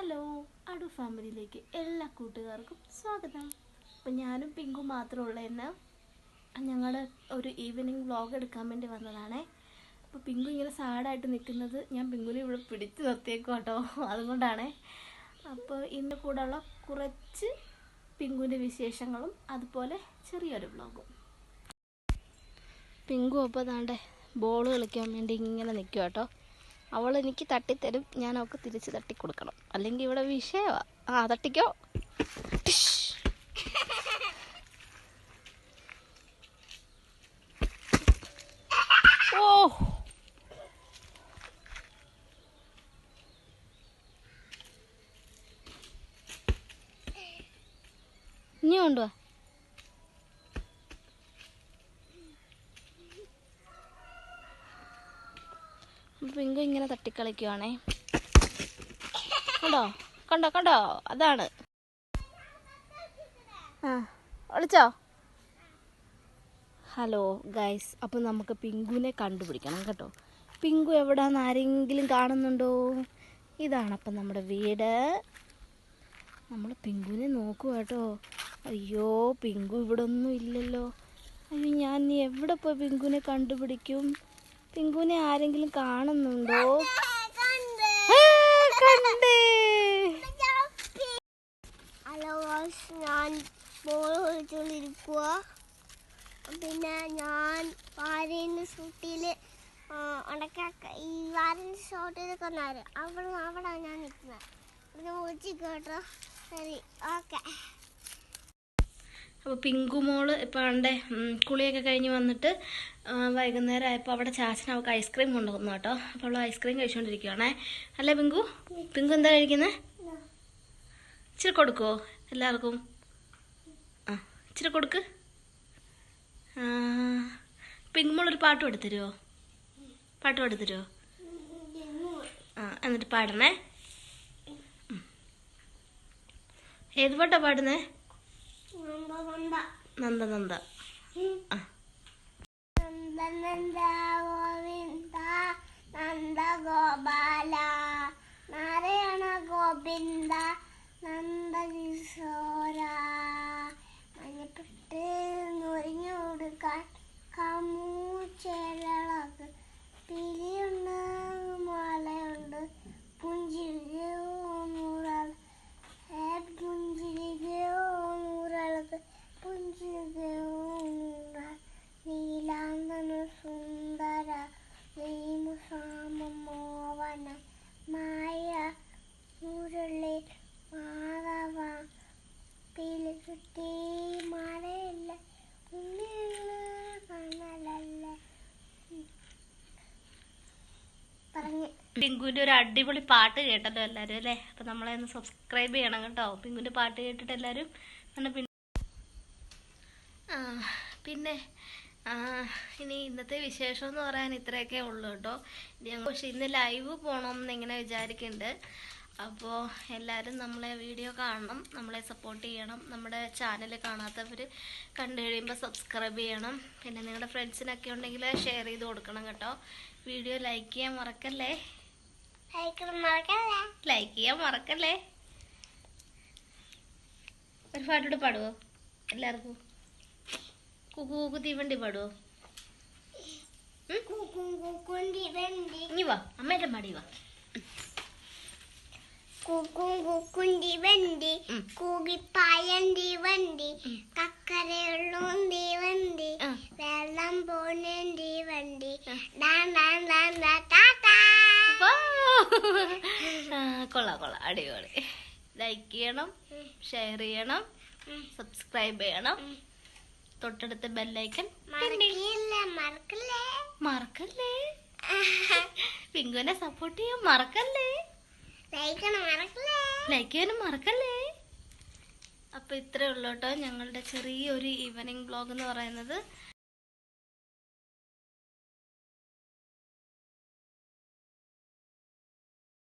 Hello അടു ഫാമിലിയിലേക്ക് എല്ലാ കൂട്ടുകാർക്കും സ്വാഗതം. അപ്പം ഞാനും പിങ്കും മാത്രമുള്ള എന്നെ ഞങ്ങൾ ഒരു ഈവനിങ് വ്ളോഗ് എടുക്കാൻ വേണ്ടി വന്നതാണേ. അപ്പോൾ പിങ്കു ഇങ്ങനെ സാഡായിട്ട് നിൽക്കുന്നത് ഞാൻ പിങ്കുനെ ഇവിടെ പിടിച്ച് നിർത്തിയേക്കും കേട്ടോ അതുകൊണ്ടാണേ. അപ്പോൾ ഇന്ന് കൂടെയുള്ള കുറച്ച് പിങ്കുവിന്റെ വിശേഷങ്ങളും അതുപോലെ ചെറിയൊരു വ്ളോഗും പിങ്കു അപ്പോൾ താണ്ടെ ബോൾ കളിക്കാൻ വേണ്ടി ഇങ്ങനെ നിൽക്കുക കേട്ടോ അവൾ എനിക്ക് തട്ടിത്തരും ഞാൻ അവൾക്ക് തിരിച്ച് തട്ടി കൊടുക്കണം അല്ലെങ്കിൽ ഇവിടെ വിഷയമാ ആ തട്ടിക്കോ. ഓ. ഇനി കൊണ്ടുവാ. പിങ്കു ഇങ്ങനെ തട്ടിക്കളിക്കുവാണേ. കണ്ടോ? കണ്ടോ? കണ്ടോ? അതാണ്. ആ. വിളിച്ചോ? Hello guys. അപ്പം നമുക്ക് പിങ്കുവിനെ കണ്ടുപിടിക്കണം കേട്ടോ. പിങ്കു എവിടാന്ന് ആരെങ്കിലും കാണുന്നുണ്ടോ? ഇതാണ് അപ്പം നമ്മുടെ വീട്. നമ്മൾ പിങ്കുവിനെ നോക്കുക കേട്ടോ. അയ്യോ പിങ്കു ഇവിടെ ഒന്നും ഇല്ലല്ലോ. അയ്യോ ഞാൻ നീ എവിടെ പോയി പിങ്കുവിനെ കണ്ടുപിടിക്കും? പിങ്കുവിനെ ആരെങ്കിലും കാണുന്നുണ്ടോ? കണ്ടേ. ഹലോ ഞാൻ ബോൾ കളിച്ചുകൊണ്ടിരിക്കുക പിന്നെ ഞാൻ വാരേന്റെ ഷൂട്ടിൽ അടക്ക ഈ വാരേന്റെ ഷൂട്ടിലൊക്കെ വന്നാൽ അവിടെ അവിടെ ഞാൻ നിൽക്കുന്നത് ഇവിടെ വിളിച്ച് കേട്ടോ. ശരി ഓക്കെ. അപ്പോൾ പിങ്കു മോൾ ഇപ്പോൾ ആണ്ടെ കുളിയൊക്കെ കഴിഞ്ഞ് വന്നിട്ട് വൈകുന്നേരം ആയപ്പോൾ അവിടെ ചാച്ചൻ അവൾക്ക് ഐസ്ക്രീം കൊണ്ടുവന്നു കേട്ടോ. അപ്പോൾ അവൾ ഐസ്ക്രീം കഴിച്ചുകൊണ്ടിരിക്കുവാണേ അല്ലേ പിങ്കു? പിങ്കു എന്താ കഴിക്കുന്നത് ഇച്ചിരി കൊടുക്കുമോ എല്ലാവർക്കും? ആ ഇച്ചിരി കൊടുക്ക്. പിങ്കു മോൾ ഒരു പാട്ട് എടുത്തരുമോ പാട്ട് പാടിത്തരുമോ ആ എന്നിട്ട് പാടണേ. ഏത് പാട്ടാണ് പാടുന്നേ? നന്ദ. നന്ദ നന്ദ. നന്ദ ഗോവിന്ദ നന്ദ ഗോപാല നാരായണ ഗോവിന്ദ മായ മുരളി മാധവ പിലിക്കുട്ടി മഴയല്ല കണ്ണലല്ല പറഞ്ഞ്. പിങ്കുവിന്റെ ഒരു അടിപൊളി പാട്ട് കേട്ടല്ലോ എല്ലാവരും അല്ലേ? അപ്പം നമ്മളെ ഒന്ന് സബ്സ്ക്രൈബ് ചെയ്യണം കേട്ടോ. പിങ്കുവിന്റെ പാട്ട് കേട്ടിട്ട് എല്ലാവരും പിന്നെ ഇനി ഇന്നത്തെ വിശേഷം എന്ന് പറയാൻ ഇത്രയൊക്കെ ഉള്ളൂ കേട്ടോ. ഞങ്ങൾ പക്ഷെ ഇന്ന് ലൈവ് പോകണമെന്ന് ഇങ്ങനെ വിചാരിക്കുന്നുണ്ട് അപ്പോൾ എല്ലാവരും നമ്മളെ വീഡിയോ കാണണം നമ്മളെ സപ്പോർട്ട് ചെയ്യണം നമ്മുടെ ചാനൽ കാണാത്തവർ കണ്ടു കഴിയുമ്പോൾ സബ്സ്ക്രൈബ് ചെയ്യണം. പിന്നെ നിങ്ങളുടെ ഫ്രണ്ട്സിനൊക്കെ ഉണ്ടെങ്കിൽ ഷെയർ ചെയ്ത് കൊടുക്കണം കേട്ടോ. വീഡിയോ ലൈക്ക് ചെയ്യാൻ മറക്കല്ലേ? ലൈക്ക് ചെയ്യാൻ മറക്കല്ലേ? ഒരു പാട്ടോട് പാടുവോ? എല്ലാവർക്കും? കുക്കു തീവണ്ടി പാടുവോ? ഇനി വാ അമ്മേന്റെ മടി വാ. കൂക്കും കൂക്കുണ്ടി വണ്ടി. കൂകിപ്പായണ്ടി വണ്ടി ഉം. കക്കരയുള്ളൂന്തി വണ്ടി. വെള്ളം പോണേണ്ടി വണ്ടി. കൊള്ളാം കൊള്ളാം. അടിപൊളി. ലൈക്ക് ചെയ്യണം ഷെയർ ചെയ്യണം സബ്സ്ക്രൈബ് ചെയ്യണം. തൊട്ടടുത്ത ബെല്ലൈക്കൻ മറക്കില്ല പിങ്കുവിനെ സപ്പോർട്ട് ചെയ്യാൻ മറക്കല്ലേ? ലൈക്ക് ചെയ്യാനും മറക്കല്ലേ? അപ്പൊ ഇത്രേ ഉള്ളൂട്ടോ ഞങ്ങളുടെ ചെറിയൊരു ഈവനിങ് ബ്ലോഗ് എന്ന് പറയുന്നത്.